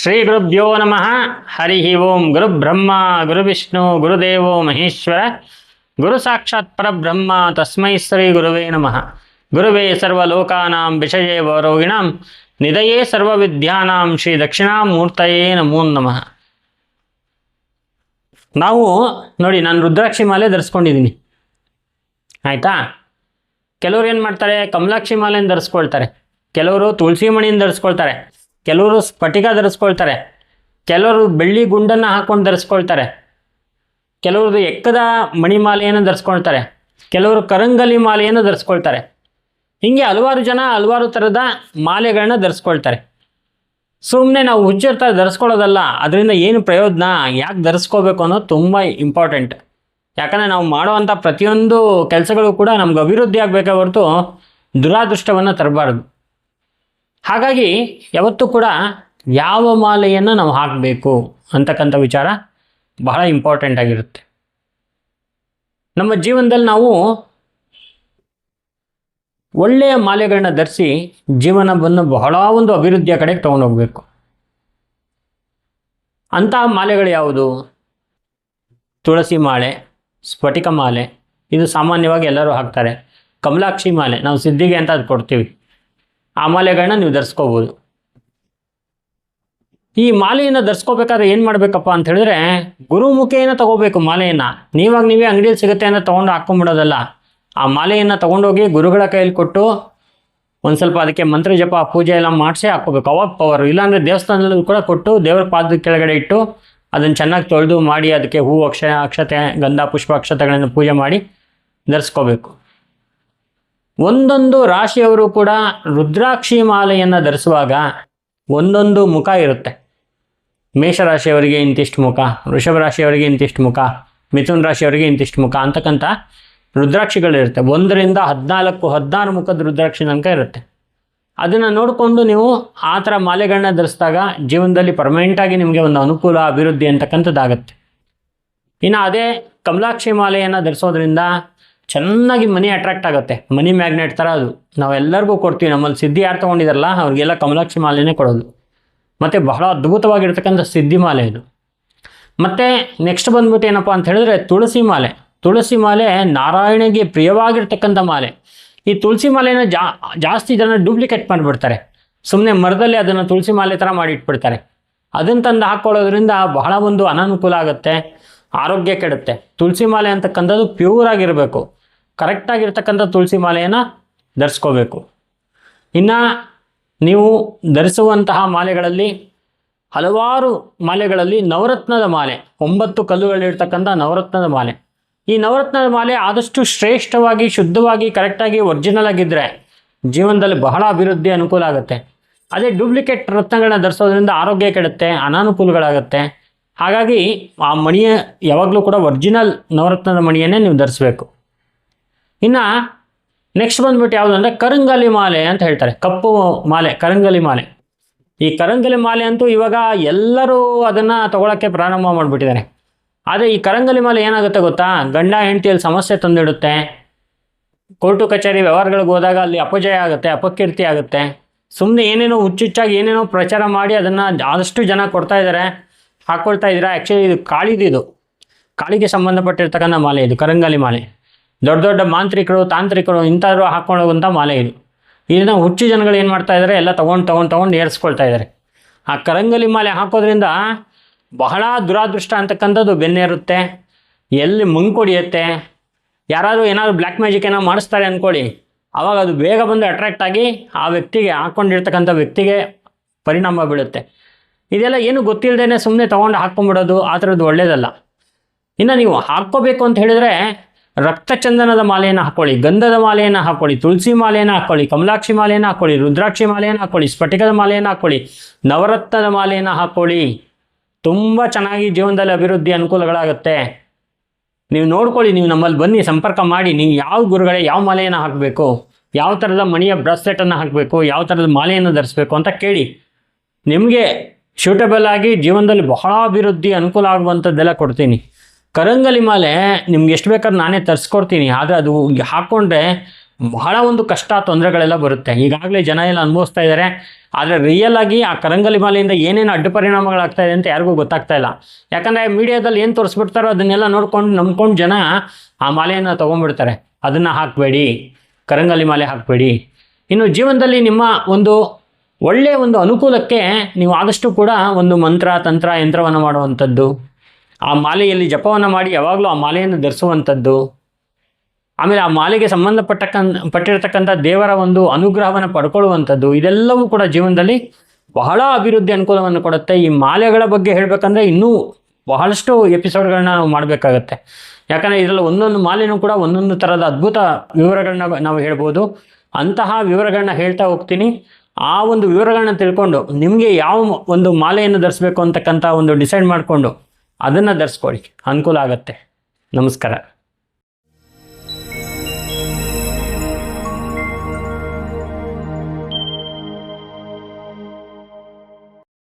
ಶ್ರೀ ಗುರುಭ್ಯೋ ನಮಃ. ಹರಿ ಓಂ ಗುರು ಬ್ರಹ್ಮ ಗುರು ವಿಷ್ಣು ಗುರುದೇವೋ ಮಹೇಶ್ವರ. ಗುರು ಸಾಕ್ಷಾತ್ ಪರಬ್ರಹ್ಮ, ತಸ್ಮೈ ಶ್ರೀ ಗುರುವೇ ನಮಃ. ಗುರುವೇ ಸರ್ವಲೋಕಾನಾಂ ವಿಷಯೇ ವರೋಗಿಣಾಂ ನಿಧಯೇ ಸರ್ವವಿದ್ಯಾನಾಂ ಶ್ರೀ ದಕ್ಷಿಣಾಮೂರ್ತಯೇ ನಮೋ ನಮಃ. ನಾವು ನೋಡಿ, ನಾನು ರುದ್ರಾಕ್ಷಿ ಮಾಲೆ ಧರಿಸ್ಕೊಂಡಿದ್ದೀನಿ. ಆಯಿತಾ? ಕೆಲವ್ರು ಏನು ಮಾಡ್ತಾರೆ? ಕಮಲಾಕ್ಷಿ ಮಾಲೆಯನ್ನು ಧರಿಸ್ಕೊಳ್ತಾರೆ. ಕೆಲವರು ತುಳಸಿ ಮಣಿಯನ್ನು ಧರಿಸ್ಕೊಳ್ತಾರೆ. ಕೆಲವರು ಸ್ಫಟಿಕ ಧರಿಸ್ಕೊಳ್ತಾರೆ. ಕೆಲವರು ಬೆಳ್ಳಿ ಗುಂಡನ್ನು ಹಾಕ್ಕೊಂಡು ಧರಿಸ್ಕೊಳ್ತಾರೆ. ಕೆಲವರು ಎಕ್ಕದ ಮಣಿಮಾಲೆಯನ್ನು ಧರಿಸ್ಕೊಳ್ತಾರೆ. ಕೆಲವರು ಕರಂಗಲಿ ಮಾಲೆಯನ್ನು ಧರಿಸ್ಕೊಳ್ತಾರೆ. ಹೀಗೆ ಹಲವಾರು ಜನ ಹಲವಾರು ಥರದ ಮಾಲೆಗಳನ್ನ ಧರಿಸ್ಕೊಳ್ತಾರೆ. ಸುಮ್ಮನೆ ನಾವು ಹುಚ್ಚಿರ್ತಾ ಧರಿಸ್ಕೊಳ್ಳೋದಲ್ಲ, ಅದರಿಂದ ಏನು ಪ್ರಯೋಜನ? ಯಾಕೆ ಧರಿಸ್ಕೋಬೇಕು ಅನ್ನೋದು ತುಂಬ ಇಂಪಾರ್ಟೆಂಟ್ ಯಾಕಂದರೆ ನಾವು ಮಾಡುವಂಥ ಪ್ರತಿಯೊಂದು ಕೆಲಸಗಳು ಕೂಡ ನಮ್ಗೆ ಅಭಿವೃದ್ಧಿ ಆಗಬೇಕೇ ಹೊರತು ದುರಾದೃಷ್ಟವನ್ನು ತರಬಾರ್ದು. ಹಾಗಾಗಿ ಯಾವತ್ತೂ ಕೂಡ ಯಾವ ಮಾಲೆಯನ್ನು ನಾವು ಹಾಕಬೇಕು ಅಂತಕ್ಕಂಥ ವಿಚಾರ ಬಹಳ ಇಂಪಾರ್ಟೆಂಟ್ ಆಗಿರುತ್ತೆ. ನಮ್ಮ ಜೀವನದಲ್ಲಿ ನಾವು ಒಳ್ಳೆಯ ಮಾಲೆಗಳನ್ನ ಧರಿಸಿ ಜೀವನವನ್ನು ಬಹಳ ಒಂದು ಅಭಿವೃದ್ಧಿಯ ಕಡೆಗೆ ತೊಗೊಂಡೋಗ್ಬೇಕು ಅಂತಹ ಮಾಲೆಗಳು ಯಾವುದು? ತುಳಸಿ ಮಾಲೆ, ಸ್ಫಟಿಕ ಮಾಲೆ, ಇದು ಸಾಮಾನ್ಯವಾಗಿ ಎಲ್ಲರೂ ಹಾಕ್ತಾರೆ. ಕಮಲಾಕ್ಷಿ ಮಾಲೆ, ನಾವು ಸಿದ್ಧಿಗೆ ಅಂತ ಅದು ಕೊಡ್ತೀವಿ. ಆ ಮಾಲೆಗಳನ್ನ ನೀವು ಧರಿಸ್ಕೋಬೋದು. ಈ ಮಾಲೆಯನ್ನು ಧರಿಸ್ಕೋಬೇಕಾದ್ರೆ ಏನು ಮಾಡಬೇಕಪ್ಪ ಅಂತ ಹೇಳಿದ್ರೆ ಗುರುಮುಖಿಯನ್ನು ತಗೋಬೇಕು ಮಾಲೆಯನ್ನು. ನೀವಾಗ ನೀವೇ ಅಂಗಡಿಯಲ್ಲಿ ಸಿಗುತ್ತೆ ಅಂತ ತೊಗೊಂಡು ಹಾಕ್ಕೊಂಬಿಡೋದಲ್ಲ. ಆ ಮಾಲೆಯನ್ನು ತೊಗೊಂಡೋಗಿ ಗುರುಗಳ ಕೈಯಲ್ಲಿ ಕೊಟ್ಟು ಒಂದು ಸ್ವಲ್ಪ ಅದಕ್ಕೆ ಮಂತ್ರ ಜಪ, ಪೂಜೆ ಎಲ್ಲ ಮಾಡಿಸಿ ಹಾಕ್ಕೋಬೇಕು. ಅವಾಗ ಪವರು ಇಲ್ಲಾಂದರೆ ದೇವಸ್ಥಾನದಲ್ಲೂ ಕೂಡ ಕೊಟ್ಟು ದೇವರ ಪಾದದ ಕೆಳಗಡೆ ಇಟ್ಟು ಅದನ್ನು ಚೆನ್ನಾಗಿ ತೊಳೆದು ಮಾಡಿ ಅದಕ್ಕೆ ಹೂ ಅಕ್ಷ, ಅಕ್ಷತೆ, ಗಂಧ, ಪುಷ್ಪ ಅಕ್ಷತೆಗಳನ್ನು ಪೂಜೆ ಮಾಡಿ ಧರಿಸ್ಕೋಬೇಕು. ಒಂದೊಂದು ರಾಶಿಯವರು ಕೂಡ ರುದ್ರಾಕ್ಷಿ ಮಾಲೆಯನ್ನು ಧರಿಸುವಾಗ ಒಂದೊಂದು ಮುಖ ಇರುತ್ತೆ. ಮೇಷರಾಶಿಯವರಿಗೆ ಇಂತಿಷ್ಟು ಮುಖ, ವೃಷಭ ರಾಶಿಯವರಿಗೆ ಇಂತಿಷ್ಟು ಮುಖ, ಮಿಥುನ್ ರಾಶಿಯವರಿಗೆ ಇಂತಿಷ್ಟು ಮುಖ ಅಂತಕ್ಕಂಥ ರುದ್ರಾಕ್ಷಿಗಳಿರುತ್ತೆ ಒಂದರಿಂದ ಹದಿನಾಲ್ಕು, ಹದಿನಾರು ಮುಖದ ರುದ್ರಾಕ್ಷಿ ತನಕ ಇರುತ್ತೆ. ಅದನ್ನು ನೋಡಿಕೊಂಡು ನೀವು ಆ ಥರ ಮಾಲೆಗಳನ್ನ ಧರಿಸಿದಾಗ ಜೀವನದಲ್ಲಿ ಪರ್ಮನೆಂಟಾಗಿ ನಿಮಗೆ ಒಂದು ಅನುಕೂಲ, ಅಭಿವೃದ್ಧಿ ಅಂತಕ್ಕಂಥದ್ದಾಗತ್ತೆ. ಇನ್ನು ಅದೇ ಕಮಲಾಕ್ಷಿ ಮಾಲೆಯನ್ನು ಧರಿಸೋದ್ರಿಂದ ಚೆನ್ನಾಗಿ ಮನಿ ಅಟ್ರಾಕ್ಟ್ ಆಗುತ್ತೆ. ಮನಿ ಮ್ಯಾಗ್ನೆಟ್ ಥರ ಅದು. ನಾವೆಲ್ಲರಿಗೂ ಕೊಡ್ತೀವಿ. ನಮ್ಮಲ್ಲಿ ಸಿದ್ಧಿ ಯಾರು ತೊಗೊಂಡಿದಾರಲ್ಲ, ಅವ್ರಿಗೆಲ್ಲ ಕಮಲಾಕ್ಷಿ ಮಾಲೆನೇ ಕೊಡೋದು. ಮತ್ತು ಬಹಳ ಅದ್ಭುತವಾಗಿರ್ತಕ್ಕಂಥ ಸಿದ್ಧಿ ಮಾಲೆ ಇದು. ಮತ್ತು ನೆಕ್ಸ್ಟ್ ಬಂದ್ಬಿಟ್ಟು ಏನಪ್ಪ ಅಂತ ಹೇಳಿದ್ರೆ ತುಳಸಿ ಮಾಲೆ. ತುಳಸಿ ಮಾಲೆ ನಾರಾಯಣಗೆ ಪ್ರಿಯವಾಗಿರ್ತಕ್ಕಂಥ ಮಾಲೆ. ಈ ತುಳಸಿ ಮಾಲೆನ ಜಾಸ್ತಿ ಜನ ಡೂಪ್ಲಿಕೇಟ್ ಮಾಡಿಬಿಡ್ತಾರೆ. ಸುಮ್ಮನೆ ಮರದಲ್ಲಿ ಅದನ್ನು ತುಳಸಿ ಮಾಲೆ ಥರ ಮಾಡಿ ಇಟ್ಬಿಡ್ತಾರೆ ಅದನ್ನು ತಂದು ಹಾಕ್ಕೊಳ್ಳೋದ್ರಿಂದ ಬಹಳ ಒಂದು ಅನಾನುಕೂಲ ಆಗುತ್ತೆ. ಆರೋಗ್ಯ ಕೆಡುತ್ತೆ. ತುಳಸಿ ಮಾಲೆ ಅಂತಕ್ಕಂಥದ್ದು ಪ್ಯೂರ್ ಆಗಿರಬೇಕು. ಕರೆಕ್ಟಾಗಿರ್ತಕ್ಕಂಥ ತುಳಸಿ ಮಾಲೆಯನ್ನು ಧರಿಸ್ಕೋಬೇಕು. ಇನ್ನು ನೀವು ಧರಿಸುವಂತಹ ಮಾಲೆಗಳಲ್ಲಿ ಹಲವಾರು ಮಾಲೆಗಳಲ್ಲಿ ನವರತ್ನದ ಮಾಲೆ, ಒಂಬತ್ತು ಕಲ್ಲುಗಳಿರ್ತಕ್ಕಂಥ ನವರತ್ನದ ಮಾಲೆ. ಈ ನವರತ್ನದ ಮಾಲೆ ಆದಷ್ಟು ಶ್ರೇಷ್ಠವಾಗಿ, ಶುದ್ಧವಾಗಿ, ಕರೆಕ್ಟಾಗಿ, ಒರಿಜಿನಲ್ ಆಗಿದ್ದರೆ ಜೀವನದಲ್ಲಿ ಬಹಳ ಅಭಿವೃದ್ಧಿ ಅನುಕೂಲ ಆಗುತ್ತೆ. ಅದೇ ಡೂಪ್ಲಿಕೇಟ್ ರತ್ನಗಳನ್ನ ಧರಿಸೋದ್ರಿಂದ ಆರೋಗ್ಯ ಕೆಡುತ್ತೆ, ಅನಾನುಕೂಲಗಳಾಗುತ್ತೆ. ಹಾಗಾಗಿ ಆ ಮಣಿಯ ಯಾವಾಗಲೂ ಕೂಡ ಒರಿಜಿನಲ್ ನವರತ್ನದ ಮಣಿಯನ್ನೇ ನೀವು ಧರಿಸ್ಬೇಕು. ಇನ್ನು ನೆಕ್ಸ್ಟ್ ಬಂದ್ಬಿಟ್ಟು ಯಾವುದು ಅಂದರೆ ಕರಂಗಲಿ ಮಾಲೆ ಅಂತ ಹೇಳ್ತಾರೆ. ಕಪ್ಪು ಮಾಲೆ, ಕರಂಗಲಿ ಮಾಲೆ. ಈ ಕರಂಗಲಿ ಮಾಲೆ ಅಂತೂ ಇವಾಗ ಎಲ್ಲರೂ ಅದನ್ನು ತಗೊಳಕ್ಕೆ ಪ್ರಾರಂಭ ಮಾಡಿಬಿಟ್ಟಿದ್ದಾರೆ. ಆದರೆ ಈ ಕರಂಗಲಿ ಮಾಲೆ ಏನಾಗುತ್ತೆ ಗೊತ್ತಾ? ಗಂಡ ಹೆಂಡತಿಯಲ್ಲಿ ಸಮಸ್ಯೆ ತಂದಿಡುತ್ತೆ. ಕೋರ್ಟು ಕಚೇರಿ ವ್ಯವಹಾರಗಳಿಗೆ ಹೋದಾಗ ಅಲ್ಲಿ ಅಪಜಯ ಆಗುತ್ತೆ, ಅಪಕೀರ್ತಿ ಆಗುತ್ತೆ. ಸುಮ್ಮನೆ ಏನೇನೋ ಹುಚ್ಚುಚ್ಚಾಗಿ ಏನೇನೋ ಪ್ರಚಾರ ಮಾಡಿ ಅದನ್ನು ಆದಷ್ಟು ಜನ ಕೊಡ್ತಾ ಇದ್ದಾರೆ ಹಾಕ್ಕೊಳ್ತಾ ಇದ್ದೀರಾ? ಆ್ಯಕ್ಚುಲಿ ಇದು ಕಾಳಿದಿದು. ಕಾಳಿಗೆ ಸಂಬಂಧಪಟ್ಟಿರ್ತಕ್ಕಂಥ ಮಾಲೆ ಇದು, ಕರಂಗಲಿ ಮಾಲೆ. ದೊಡ್ಡ ದೊಡ್ಡ ಮಾಂತ್ರಿಕರು, ತಾಂತ್ರಿಕರು ಇಂಥವ್ರು ಹಾಕ್ಕೊಂಡು ಹೋಗುವಂಥ ಮಾಲೆ ಇದು. ಇದನ್ನು ಹುಚ್ಚು ಜನಗಳು ಏನು ಮಾಡ್ತಾ ಇದ್ದಾರೆ ಎಲ್ಲ ತೊಗೊಂಡು ತೊಗೊಂಡು ತೊಗೊಂಡು ಏರಿಸ್ಕೊಳ್ತಾ ಇದ್ದಾರೆ ಆ ಕರಂಗಲಿ ಮಾಲೆ ಹಾಕೋದ್ರಿಂದ ಬಹಳ ದುರಾದೃಷ್ಟ ಅಂತಕ್ಕಂಥದ್ದು ಬೆನ್ನೇರುತ್ತೆ ಎಲ್ಲಿ ಮುಂಕೊಡಿಯುತ್ತೆ ಯಾರಾದರೂ ಏನಾದರೂ ಬ್ಲ್ಯಾಕ್ ಮ್ಯಾಜಿಕ್ ಏನೋ ಮಾಡಿಸ್ತಾರೆ ಅಂದ್ಕೊಳ್ಳಿ ಆವಾಗ ಅದು ಬೇಗ ಬಂದು ಅಟ್ರಾಕ್ಟ್ ಆಗಿ ಆ ವ್ಯಕ್ತಿಗೆ ಹಾಕ್ಕೊಂಡಿರ್ತಕ್ಕಂಥ ವ್ಯಕ್ತಿಗೆ ಪರಿಣಾಮ ಬೀಳುತ್ತೆ. ಇದೆಲ್ಲ ಏನು ಗೊತ್ತಿಲ್ಲದೇ ಸುಮ್ಮನೆ ತೊಗೊಂಡು ಹಾಕ್ಕೊಂಬಿಡೋದು, ಆ ಥರದ್ದು ಒಳ್ಳೆಯದಲ್ಲ ಇನ್ನು ನೀವು ಹಾಕ್ಕೋಬೇಕು ಅಂತ ಹೇಳಿದರೆ ರಕ್ತಚಂದನದ ಮಾಲೆಯನ್ನು ಹಾಕ್ಕೊಳ್ಳಿ ಗಂಧದ ಮಾಲೆಯನ್ನು ಹಾಕ್ಕೊಳ್ಳಿ ತುಳಸಿ ಮಾಲೆಯನ್ನು ಹಾಕ್ಕೊಳ್ಳಿ ಕಮಲಾಕ್ಷಿ ಮಾಲೆಯನ್ನು ಹಾಕ್ಕೊಳ್ಳಿ ರುದ್ರಾಕ್ಷಿ ಮಾಲೆಯನ್ನು ಹಾಕೊಳ್ಳಿ, ಸ್ಫಟಿಕದ ಮಾಲೆಯನ್ನು ಹಾಕ್ಕೊಳ್ಳಿ ನವರತ್ನದ ಮಾಲೆಯನ್ನು ಹಾಕ್ಕೊಳ್ಳಿ ತುಂಬ ಚೆನ್ನಾಗಿ ಜೀವನದಲ್ಲಿ ಅಭಿವೃದ್ಧಿ ಅನುಕೂಲಗಳಾಗುತ್ತೆ. ನೀವು ನೋಡ್ಕೊಳ್ಳಿ, ನೀವು ನಮ್ಮಲ್ಲಿ ಬನ್ನಿ, ಸಂಪರ್ಕ ಮಾಡಿ, ನೀವು ಯಾವ ಗುರುಗಳೇ ಯಾವ ಮಾಲೆಯನ್ನು ಹಾಕಬೇಕು, ಯಾವ ಥರದ ಮಣಿಯ ಬ್ರಾಸ್ಲೆಟನ್ನು ಹಾಕಬೇಕು, ಯಾವ ಥರದ ಮಾಲೆಯನ್ನು ಧರಿಸ್ಬೇಕು ಅಂತ ಕೇಳಿ. ನಿಮಗೆ ಸೂಟಬಲ್ ಆಗಿ ಜೀವನದಲ್ಲಿ ಬಹಳ ಅಭಿವೃದ್ಧಿ ಅನುಕೂಲ ಆಗುವಂಥದ್ದೆಲ್ಲ ಕೊಡ್ತೀನಿ. ಕರಂಗಲಿ ಮಾಲೆ ನಿಮ್ಗೆ ಎಷ್ಟು ಬೇಕಾದ್ರೆ ನಾನೇ ತರಿಸ್ಕೊಡ್ತೀನಿ, ಆದರೆ ಅದು ಹಾಕ್ಕೊಂಡ್ರೆ ಬಹಳ ಒಂದು ಕಷ್ಟ, ತೊಂದರೆಗಳೆಲ್ಲ ಬರುತ್ತೆ. ಈಗಾಗಲೇ ಜನ ಎಲ್ಲ ಅನುಭವಿಸ್ತಾ ಇದ್ದಾರೆ ಆದರೆ ರಿಯಲ್ ಆಗಿ ಆ ಕರಂಗಲಿ ಮಾಲೆಯಿಂದ ಏನೇನು ಅಡ್ಡ ಪರಿಣಾಮಗಳಾಗ್ತಾ ಇದೆ ಅಂತ ಯಾರಿಗೂ ಗೊತ್ತಾಗ್ತಾ ಇಲ್ಲ. ಯಾಕಂದರೆ ಮೀಡಿಯಾದಲ್ಲಿ ಏನು ತೋರಿಸ್ಬಿಡ್ತಾರೋ ಅದನ್ನೆಲ್ಲ ನೋಡ್ಕೊಂಡು ನಂಬ್ಕೊಂಡು ಜನ ಆ ಮಾಲೆಯನ್ನು ತೊಗೊಂಡ್ಬಿಡ್ತಾರೆ. ಅದನ್ನು ಹಾಕಬೇಡಿ, ಕರಂಗಲಿ ಮಾಲೆ ಹಾಕಬೇಡಿ. ಇನ್ನು ಜೀವನದಲ್ಲಿ ನಿಮ್ಮ ಒಂದು ಒಳ್ಳೆಯ ಒಂದು ಅನುಕೂಲಕ್ಕೆ ನೀವು ಆದಷ್ಟು ಕೂಡ ಒಂದು ಮಂತ್ರ, ತಂತ್ರ, ಯಂತ್ರವನ್ನು ಮಾಡುವಂಥದ್ದು. ಆ ಮಾಲೆಯಲ್ಲಿ ಜಪವನ್ನು ಮಾಡಿ ಯಾವಾಗಲೂ ಆ ಮಾಲೆಯನ್ನು ಧರಿಸುವಂಥದ್ದು. ಆಮೇಲೆ ಆ ಮಾಲೆಗೆ ಸಂಬಂಧಪಟ್ಟಕ್ಕ ಪಟ್ಟಿರತಕ್ಕಂಥ ದೇವರ ಒಂದು ಅನುಗ್ರಹವನ್ನು ಪಡ್ಕೊಳ್ಳುವಂಥದ್ದು. ಇದೆಲ್ಲವೂ ಕೂಡ ಜೀವನದಲ್ಲಿ ಬಹಳ ಅಭಿವೃದ್ಧಿ ಅನುಕೂಲವನ್ನು ಕೊಡುತ್ತೆ. ಈ ಮಾಲೆಗಳ ಬಗ್ಗೆ ಹೇಳಬೇಕಂದ್ರೆ ಇನ್ನೂ ಬಹಳಷ್ಟು ಎಪಿಸೋಡ್ಗಳನ್ನ ನಾವು ಮಾಡಬೇಕಾಗತ್ತೆ. ಯಾಕಂದರೆ ಇದರಲ್ಲಿ ಒಂದೊಂದು ಮಾಲೆನೂ ಕೂಡ ಒಂದೊಂದು ಥರದ ಅದ್ಭುತ ವಿವರಗಳನ್ನ ನಾವು ಹೇಳ್ಬೋದು. ಅಂತಹ ವಿವರಗಳನ್ನ ಹೇಳ್ತಾ ಹೋಗ್ತೀನಿ. ಆ ಒಂದು ವಿವರಗಳನ್ನ ತಿಳ್ಕೊಂಡು ನಿಮಗೆ ಯಾವ ಒಂದು ಮಾಲೆಯನ್ನು ಧರಿಸ್ಬೇಕು ಅಂತಕ್ಕಂಥ ಒಂದು ಡಿಸೈಡ್ ಮಾಡಿಕೊಂಡು ಅದನ್ನು ಧರಿಸ್ಕೊಳ್ಳಿ ಅನುಕೂಲ ಆಗುತ್ತೆ. ನಮಸ್ಕಾರ.